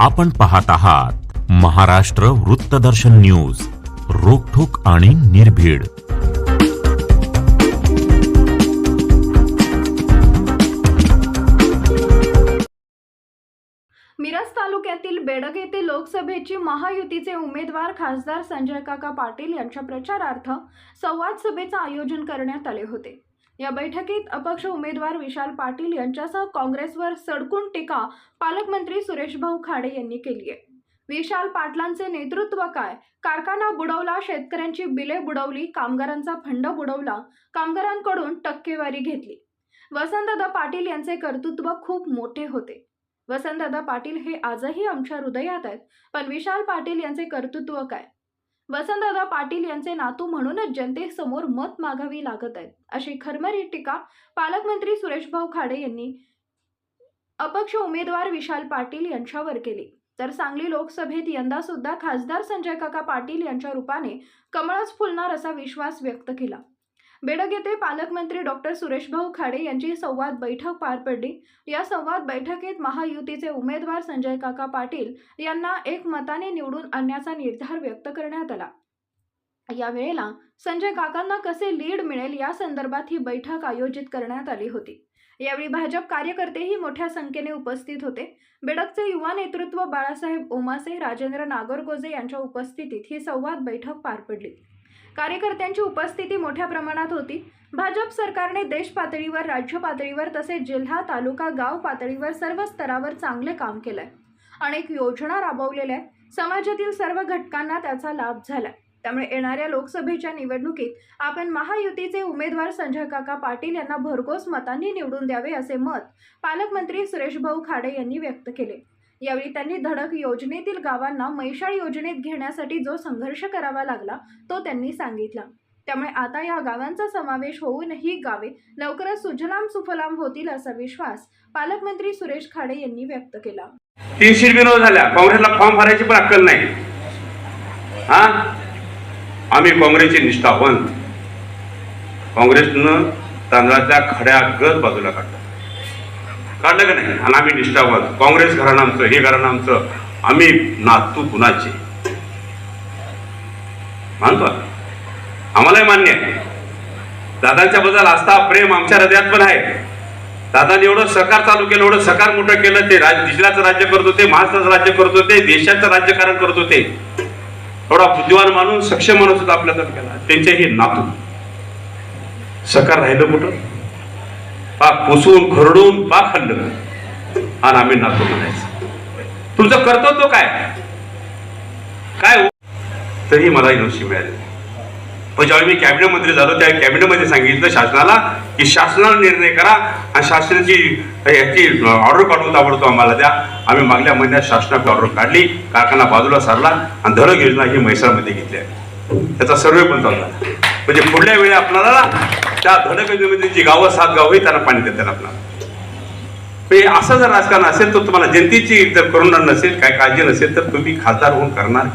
आपण पाहत आहात महाराष्ट्र वृत्तदर्शन न्यूज रोखोक आणि निर्भीड. मिरज तालुक्यातील बेडग येथे लोकसभेची महायुतीचे उमेदवार खासदार संजय काका पाटील यांच्या प्रचारार्थ संवाद सभेचं आयोजन करण्यात आले होते. या बैठकीत अपक्ष उमेदवार विशाल पाटील यांच्यासह काँग्रेसवर सडकून टीका पालकमंत्री सुरेशभाऊ खाडे यांनी केली आहे. विशाल पाटलांचे नेतृत्व काय? कारखाना बुडवला शेतकऱ्यांची बिले बुडवली कामगारांचा फंड बुडवला कामगारांकडून टक्केवारी घेतली. वसंतदादा पाटील यांचे कर्तृत्व खूप मोठे होते. वसंतदादा पाटील हे आजही आमच्या हृदयात आहेत पण विशाल पाटील यांचे कर्तृत्व काय? वसंतदादा पाटील यांचे नातू म्हणूनच जनतेसमोर मत मागावी लागत आहेत. अशी खरमरी टीका पालकमंत्री सुरेशभाऊ खाडे यांनी अपक्ष उमेदवार विशाल पाटील यांच्यावर केली. तर सांगली लोकसभेत यंदा सुद्धा खासदार संजय काका पाटील यांच्या रूपाने कमळच फुलणार असा विश्वास व्यक्त केला. बेडग येथे पालकमंत्री डॉक्टर सुरेशभाऊ खाडे यांची संवाद बैठक पार पडली. या संवाद बैठकीत महायुतीचे उमेदवार संजय काका पाटील यांना एक मताने निवडून आणण्याचा निर्धार व्यक्त करण्यात आला. या वेळेला संजय काकांना कसे लीड मिळेल या संदर्भात ही बैठक आयोजित करण्यात आली होती. यावेळी भाजप कार्यकर्तेही मोठ्या संख्येने उपस्थित होते. बेडकचे युवा नेतृत्व बाळासाहेब ओमासे राजेंद्र नागरगोजे यांच्या उपस्थितीत ही संवाद बैठक पार पडली. कार्यकर्त्यांची उपस्थिती मोठ्या प्रमाणात होती. भाजप सरकारने देश पातळीवर राज्य पातळीवर तसेच जिल्हा तालुका गाव पातळीवर सर्व स्तरावर चांगले काम केलं आहे अनेक योजना राबवलेल्या आहेत. समाजातील सर्व घटकांना त्याचा लाभ झाला त्यामुळे येणाऱ्या लोकसभेच्या निवडणुकीत आपण महायुतीचे उमेदवार संजय काका पाटील यांना भरघोस मतांनी निवडून द्यावे असे मत पालकमंत्री सुरेशभाऊ खाडे यांनी व्यक्त केले. यावेळी त्यांनी धडक योजनेतील गावांना मैशाळ योजनेत घेण्यासाठी जो संघर्ष करावा लागला तो त्यांनी सांगितला. त्यामुळे आता या गावांचा समावेश होऊन ही गावे लवकरच सुजलाम सुफलाम होतील असा विश्वास पालकमंत्री सुरेश खाडे यांनी व्यक्त केला. तीनशे विनोद झाल्या काँग्रेसला फॉर्म भरायची पण अक्कल नाही. हा? आम्ही काँग्रेसचे निष्ठावंत. काँग्रेसनं तांदळाच्या खड्या गज बाजूला काढलं काढलं का नाही? आणि आम्ही निष्ठावंत काँग्रेस घराणं आमचं हे घराणं आमचं. आम्ही नातू कुणाचे? मानतो आम्हालाही मान्य आहे. दादांच्या बद्दल आस्था प्रेम आमच्या हृदयात पण आहे. दादाने एवढं सरकार चालू केलं एवढं सरकार मोठं केलं ते राज जिल्ह्याचं राज्य करत होते महाराष्ट्राचं राज्य करत होते देशाचं राज्यकारण करत होते. एवढा बुद्धिवान माणूस सक्षम माणूस होता आपल्या तालुक्याला त्यांचे हे नातू. सकार राहिलं कुठं? पाक पुसून खरडून पाक खाल्लं आणि आम्ही नातो म्हणायचं तुमचं कर्तव्य काय? काय हो? तरी मला नोशी मिळाली पण ज्यावेळी मी कॅबिनेट मंत्री झालो त्या कॅबिनेटमध्ये सांगितलं शासनाला की शासनाला निर्णय करा आणि शासनाची याची ऑर्डर काढून ताबडतो आम्हाला द्या. आम्ही मागल्या महिन्यात शासनाची ऑर्डर काढली कारखाना बाजूला सरला आणि धडक योजना ही म्हैसाळमध्ये घेतली आहे त्याचा सर्वे पण चालला. म्हणजे पुढल्या वेळी आपल्याला त्या धडक जी गावं सात गाव आहे त्यांना पाणी देतात आपल्याला. म्हणजे असं जर राजकारण असेल तर तुम्हाला जनतेची जर करुणा नसेल काय काळजी नसेल तर तुम्ही खासदार होऊन करणार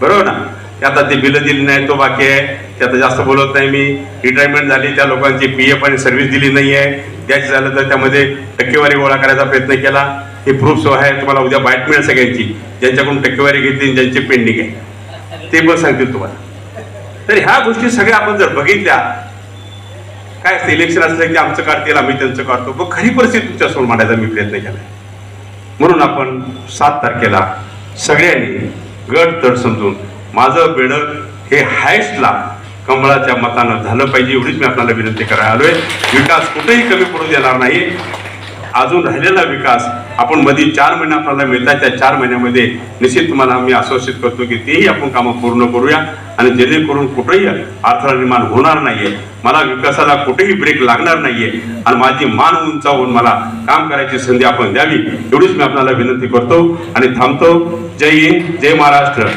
बरोबर ना? ते आता ते बिलं दिली नाही तो बाकी आहे. ते आता जास्त बोलत नाही मी. रिटायरमेंट झाली त्या लोकांची पी एफ आणि सर्व्हिस दिली नाही आहे द्यायची झालं तर त्यामध्ये टक्केवारी गोळा करायचा प्रयत्न केला. हे प्रूफ सो आहे तुम्हाला उद्या बाईट मिळेल सगळ्यांची. ज्यांच्याकडून टक्केवारी घेतली आणि ज्यांची पेंडिंग आहे. ते पण सांगतील तुम्हाला. तर ह्या गोष्टी सगळ्या आपण जर बघितल्या काय असतं इलेक्शन असलं की आमचं काढतील आम्ही त्यांचं काढतो. मग खरी परिस्थिती तुमच्यासमोर मांडायचा मी प्रयत्न केला म्हणून आपण सात तारखेला सगळ्यांनी गट तड समजून माझं बेडक हे हायस्टला कमळाच्या मतानं झालं पाहिजे एवढीच मी आपल्याला विनंती करायला आलोय. विकास कुठेही कमी पडू देणार नाही. अजून राहिलेला विकास आपण मध्ये चार महिने आपल्याला मिळतात त्या चार महिन्यामध्ये निश्चित तुम्हाला मी आश्वासित करतो की तेही आपण कामं पूर्ण करूया आणि जेणेकरून कुठेही अडथळा निर्माण होणार नाहीये मला विकासाला कुठेही ब्रेक लागणार नाहीये आणि माझी मान उंचावून मला काम करायची संधी आपण द्यावी एवढीच मी आपल्याला विनंती करतो आणि थांबतो. जय हिंद जय महाराष्ट्र.